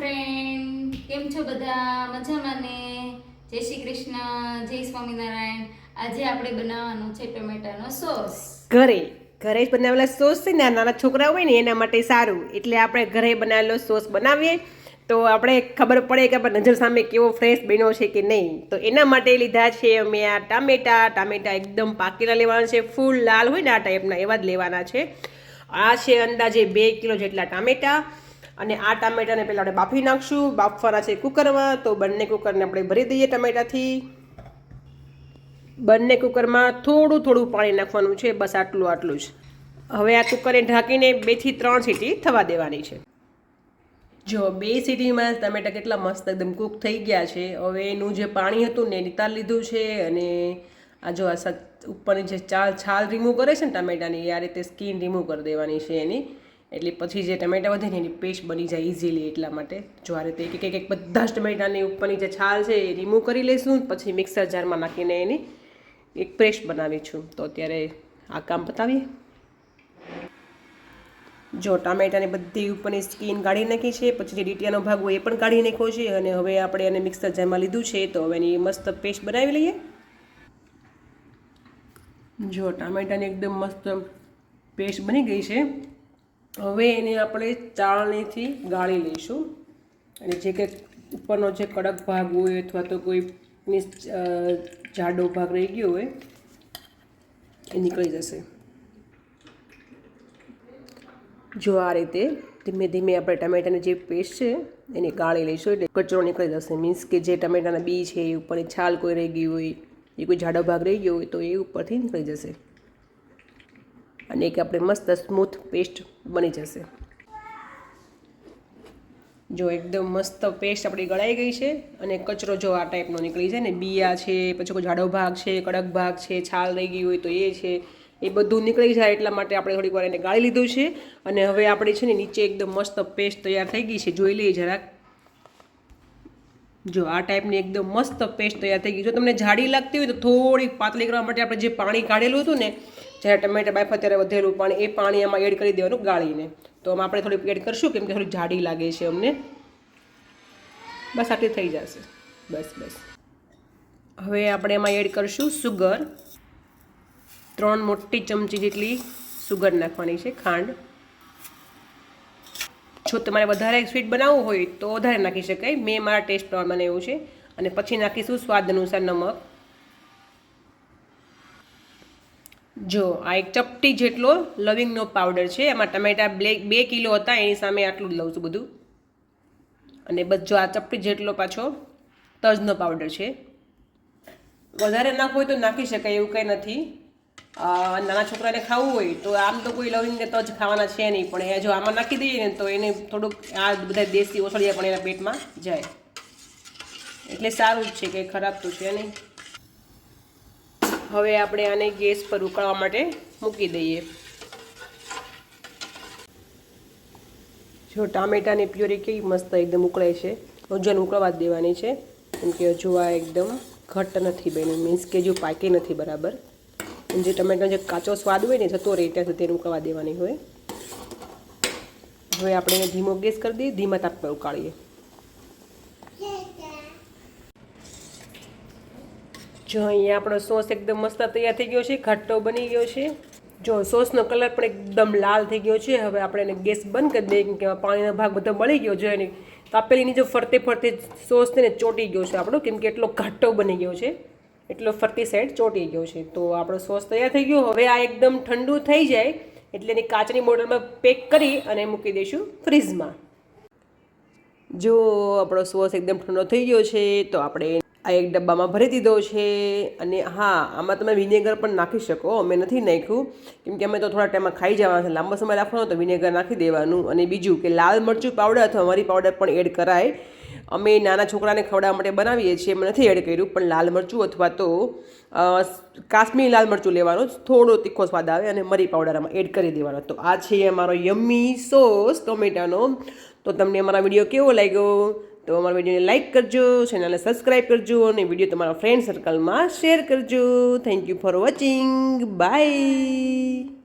Friend કેમ છો બધા? મજામાં ને? જય શ્રી કૃષ્ણ. જય સ્વામિનારાયણ. આજે આપણે બનાવવાનું છે ટમેટાનો સોસ. ઘરે ઘરે જ બનાવેલા સોસ છે ને નાના છોકરા હોય ને, એના માટે સારું. એટલે આપણે ઘરે બનાવેલો સોસ બનાવીએ. તો આપણે ખબર પડે કે આપણે નજર સામે કેવો ફ્રેશ બન્યો છે કે નહીં. તો એના માટે લીધા છે અમે આ ટામેટા. ટામેટા એકદમ પાકેલા લેવાના છે. ફૂલ લાલ હોય ને આ ટાઈપના એવા જ લેવાના છે. આ છે અંદાજે બે કિલો જેટલા ટામેટા. અને આ ટામેટાને પહેલાં આપણે બાફી નાખશું. બાફવાના છે કુકરમાં, તો બંને કુકરને આપણે ભરી દઈએ ટમેટાથી. બંને કુકરમાં થોડું થોડું પાણી નાખવાનું છે, બસ આટલું આટલું જ. હવે આ કુકરને ઢાંકીને બેથી ત્રણ સીટી થવા દેવાની છે. જો બે સીટીમાં ટમેટા કેટલા મસ્ત એકદમ કૂક થઈ ગયા છે. હવે એનું જે પાણી હતું ને નિતાર લીધું છે અને આ જો આ ઉપરની જે ચાલ, છાલ રિમૂવ કરે છે ને ટમેટાની આ રીતે સ્કીન રિમૂવ કરી દેવાની છે એની. એટલે પછી જે ટમેટા વધે ને એની પેસ્ટ બની જાય ઇઝીલી એટલા માટે. જો આ રીતે એક એક બધા જ ટમેટાની ઉપરની જે છાલ છે એ રિમૂવ કરી લઈશું પછી મિક્સર જારમાં નાખીને એની એક પેસ્ટ બનાવી છું. તો અત્યારે આ કામ બતાવીએ જો ટામેટાની બધી ઉપરની સ્કીન કાઢી નાખી છે, પછી જે ડીટીયાનો ભાગ હોય એ પણ કાઢી નાખ્યો છે અને હવે આપણે એને મિક્સર જારમાં લીધું છે, તો હવે એની મસ્ત પેસ્ટ બનાવી લઈએ. જો ટામેટાની એકદમ મસ્ત પેસ્ટ બની ગઈ છે હવે એને આપણે ચાળણીથી ગાળી લઈશું. અને જે કે ઉપરનો જે કડક ભાગ હોય અથવા તો કોઈ મીન્સ જાડો ભાગ રહી ગયો હોય, એ નીકળી જશે. જો આ રીતે ધીમે ધીમે આપણે ટમેટાની જે પેસ્ટ છે, એને ગાળી લઈશું એટલે કચરો નીકળી જશે. મીન્સ કે જે ટમેટાના બી છે એ ઉપરની છાલ કોઈ રહી ગઈ હોય, એ કોઈ જાડો ભાગ રહી ગયો હોય તો એ ઉપરથી નીકળી જશે. અને એક આપણે મસ્ત સ્મૂથ પેસ્ટ બની જશે. જો એકદમ મસ્ત પેસ્ટ આપણી ગળાઈ ગઈ છે અને કચરો જો આ ટાઈપનો નીકળી જાય ને, બિયા છે, પછી કોઈ જાડો ભાગ છે, કડક ભાગ છે, છાલ રહી ગઈ હોય તો એ છે, એ બધું નીકળી જાય એટલા માટે આપણે થોડીક વાર એને ગાળી લીધું છે. અને હવે આપણે છે ને નીચે એકદમ મસ્ત પેસ્ટ તૈયાર થઈ ગઈ છે. જોઈ લઈએ જરાક. જો આ ટાઈપની એકદમ મસ્ત પેસ્ટ તૈયાર થઈ ગઈ. જો તમને જાડી લાગતી હોય તો થોડીક પાતળી કરવા માટે આપણે જે પાણી કાઢેલું હતું ને, જ્યારે ટમેટા બાફા ત્યારે વધેલું પાણી, એ પાણી એમાં એડ કરી દેવાનું ગાળીને. તો આમાં આપણે થોડીક એડ કરશું કેમ કે થોડી જાડી લાગે છે અમને. બસ આટલી થઈ જશે. બસ બસ. હવે આપણે એમાં એડ કરશું સુગર ત્રણ મોટી ચમચી જેટલી સુગર નાખવાની છે ખાંડ. જો તમારે વધારે સ્વીટ બનાવવું હોય તો વધારે નાખી શકાય. મેં મારા ટેસ્ટ પ્રમાણે એવું છે. અને પછી નાખીશું સ્વાદ અનુસાર નમક. જો, આ એક ચપટી જેટલો લવિંગનો પાવડર છે. એમાં ટમેટા બ્લેક બે કિલો હતા, એની સામે આટલું જ લઉં છું બધું. અને જો આ ચપટી જેટલો પાછો તજનો પાવડર છે. વધારે નાખવું હોય તો નાખી શકાય એવું કંઈ નથી. નાના છોકરાને ખાવું હોય તો આમ તો કોઈ લવિંગ તો જ ખાવાના છે નહીં. પણ એ જો આમાં નાખી દઈએ ને તો એને થોડુંક આ બધા દેશી ઓસળિયા પણ એના પેટમાં જાય. એટલે સારું જ છે કે ખરાબ તો છે નહીં. હવે આપણે આને ગેસ પર ઉકાળવા માટે મૂકી દઈએ. જો ટામેટાની પ્યોરી કેવી મસ્ત એકદમ ઉકળે છે. વજન ઉકળવા જ દેવાની છે. કેમ કે હજુ આ એકદમ ઘટ્ટ નથી બની મીન્સ કે જો પાકી નથી બરાબર. જે ટમેટાનો જે કાચો સ્વાદ હોય ને જતો રહે ત્યાં સુધી ઉકળવા દેવાની હોય. હવે આપણે ધીમો ગેસ કરી દઈએ, ધીમા તાપ પર ઉકાળીએ. જો અહીંયા આપણો સોસ એકદમ મસ્ત તૈયાર થઈ ગયો છે, ઘટ્ટો બની ગયો છે. જો સોસનો કલર પણ એકદમ લાલ થઈ ગયો છે. હવે આપણે એને ગેસ બંધ કરી દઈએ કે પાણીનો ભાગ બધો બળી ગયો છે અને તાપેલીની જો ફરતે ફરતે સોસ છે ને ચોંટી ગયો છે આપણો, કેમ કે એટલો ઘટ્ટો બની ગયો છે. એટલો ફરતી સાઈડ ચોંટી ગયો છે. તો આપણો સોસ તૈયાર થઈ ગયો. હવે આ એકદમ ઠંડુ થઈ જાય એટલે એની કાચની બોટલમાં પેક કરી અને મૂકી દઈશું ફ્રીઝમાં. જો આપણો સોસ એકદમ ઠંડો થઈ ગયો છે, તો આપણે આ એક ડબ્બામાં ભરી દીધો છે. અને હા, આમાં તમે વિનેગર પણ નાખી શકો. અમે નથી નાખ્યું. કેમ કે અમે તો થોડા ટાઈમમાં ખાઈ જવાના છે. લાંબો સમય રાખવાનો તો વિનેગર નાખી દેવાનું. અને બીજું કે લાલ મરચું પાવડર અથવા મરી પાવડર પણ એડ કરાય. અમે નાના છોકરાને ખવડાવવા માટે બનાવીએ છીએ, એમ નથી એડ કર્યું, પણ લાલ મરચું અથવા તો કાશ્મીરી લાલ મરચું લેવાનું થોડો તીખો સ્વાદ આવે અને મરી પાવડર આમાં એડ કરી દેવાનો. તો આ છે અમારો યમ્મી સોસ ટોમેટાનો. તો તમને અમારા વીડિયો કેવો લાગ્યો? તો અમારા વિડીયોને લાઇક કરજો, ચેનલને સબસ્ક્રાઈબ કરજો અને વીડિયો તમારા ફ્રેન્ડ સર્કલમાં શેર કરજો. Thank you for watching bye